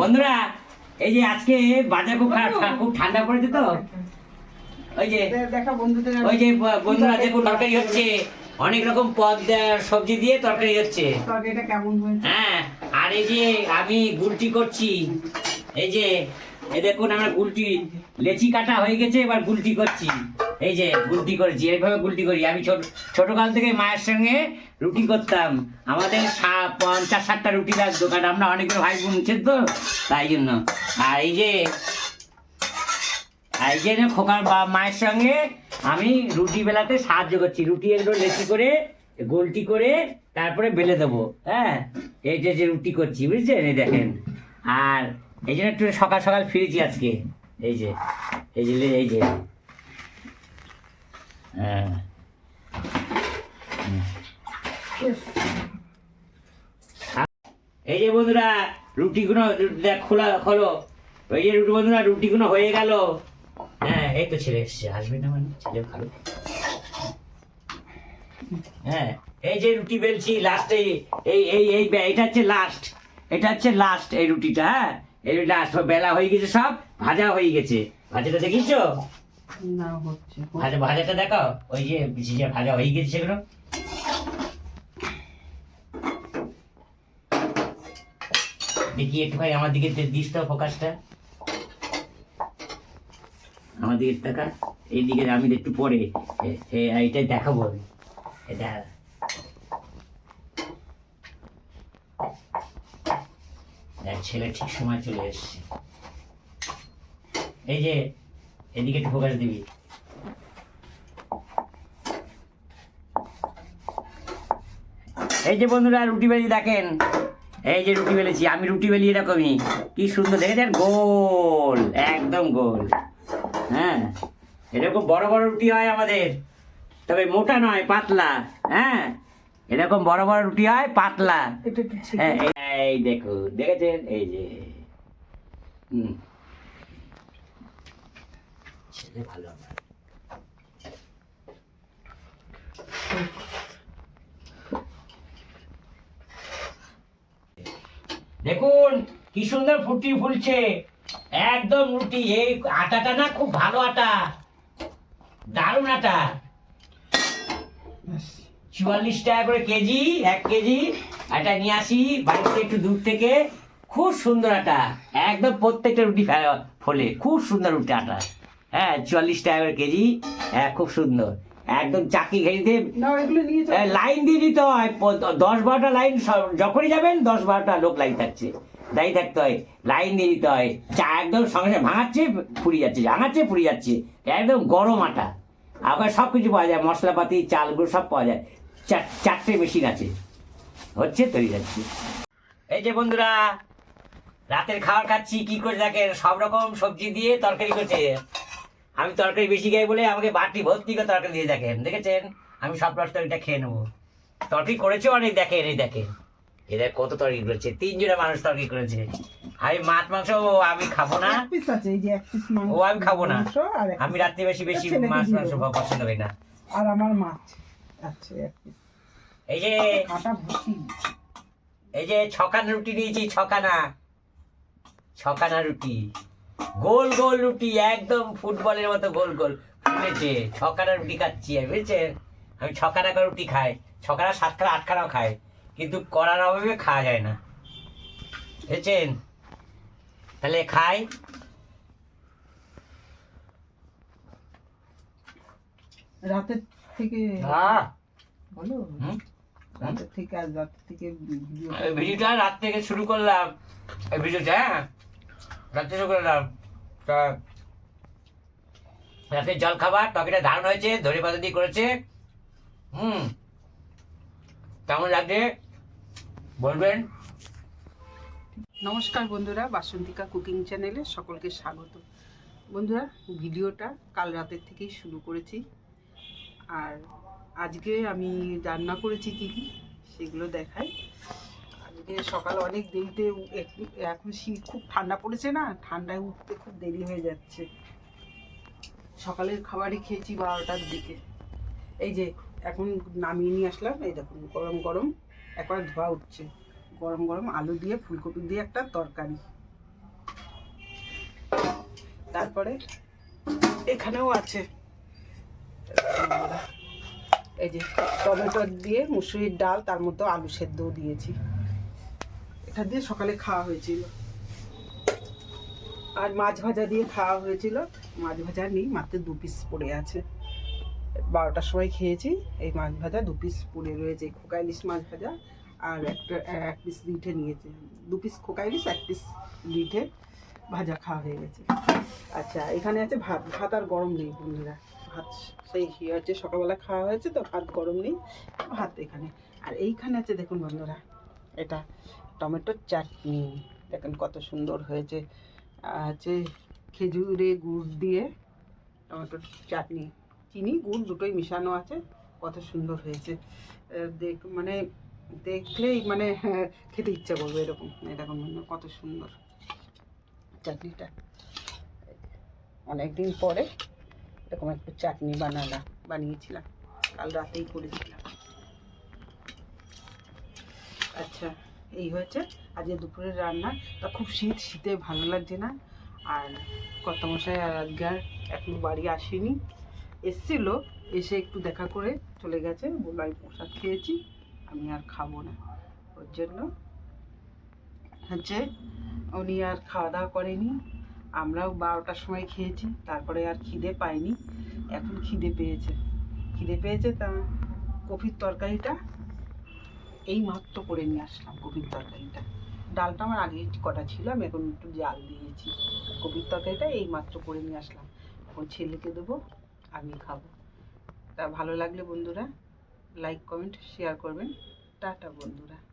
বন্ধুরা এই যে আজকে বাজার খুব খুব ঠান্ডা পড়েছে তো। ওই যে ওই যে বন্ধুরা দেখুন তরকারি হচ্ছে অনেক রকম পদ সবজি দিয়ে তরকারি হচ্ছে। হ্যাঁ আর এই যে আমি গুলটি করছি এই যে এই দেখুন আমার গুলটি লেচি কাটা হয়ে গেছে এবার গুলটি করছি। এই যে গুলটি করেছি, এইভাবে গুলটি করি। আমি ছোট ছোটকাল থেকে মায়ের সঙ্গে রুটি করতাম। আমাদের পঞ্চাশ ষাটটা রুটি লাগতো, কারণ আমরা অনেকগুলো ভাই বোন তো, তাই জন্য। আর এই যে এই যে খোকার বা মায়ের সঙ্গে আমি রুটি বেলাতে সাহায্য করছি। রুটি এগুলো লেচি করে, গোলটি করে তারপরে বেলে দেবো হ্যাঁ? এই যে যে রুটি করছি, বুঝছেন? এই দেখেন। আর এই জন্য একটু সকাল সকাল ফিরেছি আজকে। এই যে এই যে এই যে হ্যাঁ। এই যে বন্ধুরা, রুটিগুলো খোলা, খোলো। যে রুটি বন্ধুরা, রুটিগুলো হয়ে গেল। হ্যাঁ এই তো ছেলে এসছে। আসবে না মানে? ছেলে হ্যাঁ এই যে রুটি বেলছি লাস্টে এই এই এই এটা হচ্ছে লাস্ট এটা হচ্ছে লাস্ট এই রুটিটা হ্যাঁ? এই বেলা হয়ে গেছে সব, ভাজা হয়ে গেছে। ভাজাটা দেখিছো ভাজা, ভাজাটা দেখো ওই যে ভাজা হয়ে গেছে সেগুলো। দেখি একটুখানি আমার দিকে দিস তো ফোকাসটা। আমার দিকে আমি একটু পরে। এইটাই দেখাবো আমি। এটা ছেলে ঠিক সময় চলে এসছে। এই যে এদিকে একটু ফোকাস দিবি। এই যে বন্ধুরা রুটি বেলি দেখেন? এই যে রুটি বেলেছি আমি রুটি বেলি এরকমই। কি সুন্দর দেখেছেন গোল একদম গোল। হ্যাঁ এরকম বড় বড় রুটি হয় আমাদের। তবে মোটা নয় পাতলা। হ্যাঁ এরকম বড় বড় রুটি হয় পাতলা। হ্যাঁ এই- এই দেখো দেখেছেন? এই যে। হুম। ছেলে ভালো আমার দেখুন কি সুন্দর ফুটি ফুলছে। একদম রুটি এই আটাটা না খুব ভালো আটা। দারুণ আটা। চুয়াল্লিশ টাকা করে কেজি এক কেজি। আটা নিয়ে আসি বাড়িতে একটু দূর থেকে। খুব সুন্দর আটা। একদম প্রত্যেকটা রুটি ফোলে। খুব সুন্দর রুটি আটা। হ্যাঁ চুয়াল্লিশ টাকা করে কেজি। হ্যাঁ খুব সুন্দর। একদম চাকি ঘেরিতে লাইন দিয়ে দিতে হয়। দশ বারোটা লাইন যখনই যাবেন দশ বারোটা লোক লাইন থাকছে। দাঁড়িয়ে থাকতে হয়। লাইন দিয়ে দিতে হয়। চা একদম সঙ্গে ভাঙাচ্ছে ফুরি যাচ্ছে ভাঙাচ্ছে ফুরি যাচ্ছে। একদম গরম আটা। আবার সব কিছু পাওয়া যায়। মশলাপাতি চালগুলো সব পাওয়া যায়। চার চারটে মেশিন আছে। হচ্ছে তৈরি যাচ্ছে এই যে বন্ধুরা রাতের খাবার খাচ্ছি কি করে দেখেন? সব রকম সবজি দিয়ে তরকারি করছে। আমি তরকারি বেশি খাই বলে আমাকে বাটি ভর্তি করে তরকারি দিয়ে দেখেন দেখেছেন? আমি সব তরকারিটা খেয়ে নেব। তরকারি করেছে অনেক দেখেন এই দেখেন। এদের কত তরকারি করেছে তিনজনে মানুষ তরকারি করেছে। আমি মাছ মাংস আমি খাব না। ও আমি খাব না। আমি রাত্রে বেশি বেশি মাছ মাংস। পছন্দ করি না। আর আমার মাছ এই যে এই যে ছখানা রুটি নিয়েছি ছকানা ছকানা রুটি। গোল গোল রুটি একদম ফুটবলের মতো গোল গোল। ফুলেছে ছখানা রুটি খাচ্ছি আমি বুঝছেন আমি করে রুটি খাই ছখানা সাতখানা আটখানাও খাই কিন্তু করার অভাবে খাওয়া যায় না। বুঝছেন? তাহলে খাই। রাতের থেকে আহ, বলো? রাতের থেকে আজ রাতের থেকে ভিডিওটা রাত থেকে শুরু করলাম। এই ভিডিওটা হ্যাঁ? রাত্রে করলাম তা রাতের জল খাবার, টকেটা দারুণ হয়েছে ধরে পাতা দিয়ে করেছে। হুম, কেমন লাগছে? বলবেন। নমস্কার বন্ধুরা, বাসন্তিকা কুকিং চ্যানেলে সকলকে স্বাগত। বন্ধুরা, ভিডিওটা কাল রাতের থেকেই শুরু করেছি। আর আজকে আমি রান্না করেছি কি কি, সেগুলো দেখাই। আজকে সকাল অনেক দেরিতে একটু- এখন শীত খুব ঠান্ডা পড়েছে না? ঠান্ডায় উঠতে খুব দেরি হয়ে যাচ্ছে। সকালের খাবারই খেয়েছি বারোটার দিকে। এই যে এখন নামিয়ে নিয়ে আসলাম, এই দেখুন গরম গরম, একবার ধোয়া উঠছে। গরম গরম আলু দিয়ে, ফুলকপি দিয়ে একটা তরকারি। তারপরে এখানেও আছে। এই যে টমেটো দিয়ে মুসুরির ডাল, তার মতো আলু সেদ্ধও দিয়েছি। এটা দিয়ে সকালে খাওয়া হয়েছিল। আর মাছ ভাজা দিয়ে খাওয়া হয়েছিল। মাছ ভাজা নেই, মাত্র দু পিস পড়ে আছে। বারোটার সময় খেয়েছি, এই মাছ ভাজা দু পিস পড়ে রয়েছে, খোকা ইলিশ মাছ ভাজা আর একটা, এক পিস লিঠে নিয়েছে। দু পিস খোকা ইলিশ, এক পিস লিঠে ভাজা খাওয়া হয়ে গেছে। আচ্ছা এখানে আছে ভাত। ভাত আর গরম নেই বন্ধুরা। ভাত সেই হচ্ছে সকালবেলা খাওয়া হয়েছে তো, ভাত গরম নেই, ভাত এখানে। আর এইখানে আছে, দেখুন বন্ধুরা এটা টমেটোর চাটনি। দেখেন কত সুন্দর হয়েছে। হচ্ছে খেজুরে গুড় দিয়ে টমেটোর চাটনি। চিনি গুড় দুটোই মিশানো আছে। কত সুন্দর হয়েছে। দেখ মানে দেখলেই মানে হ্যাঁ, খেতে ইচ্ছা করবে এরকম। এরকম মানে কত সুন্দর চাটনিটা। অনেকদিন পরে এরকম একটু চাটনি বানালাম বানিয়েছিলাম। কাল রাতেই করেছিলাম। আচ্ছা এই হয়েছে। আজকে দুপুরের রান্না। তা খুব শীত, শীতে ভালো লাগছে না। আর কত মশাই আর আজকে আর এখনও বাড়ি আসেনি। এসছিল, এসে একটু দেখা করে চলে গেছে। বলল, আমি প্রসাদ খেয়েছি, আমি আর খাব না। ওর জন্য হচ্ছে উনি আর খাওয়া দাওয়া করেনি। আমরাও বারোটার সময় খেয়েছি, তারপরে আর খিদে পাইনি। এখন খিদে পেয়েছে। খিদে পেয়েছে তা কপির তরকারিটা এই মাত্র করে নিয়ে আসলাম কপির তরকারিটা। ডালটা আমার আগে কটা ছিল, আমি এখন একটু জাল দিয়েছি। কপির তরকারিটা এই মাত্র করে নিয়ে আসলাম। এখন ছেলেকে দেবো, আমি খাব। তা ভালো লাগলে বন্ধুরা লাইক কমেন্ট শেয়ার করবেন। টাটা বন্ধুরা।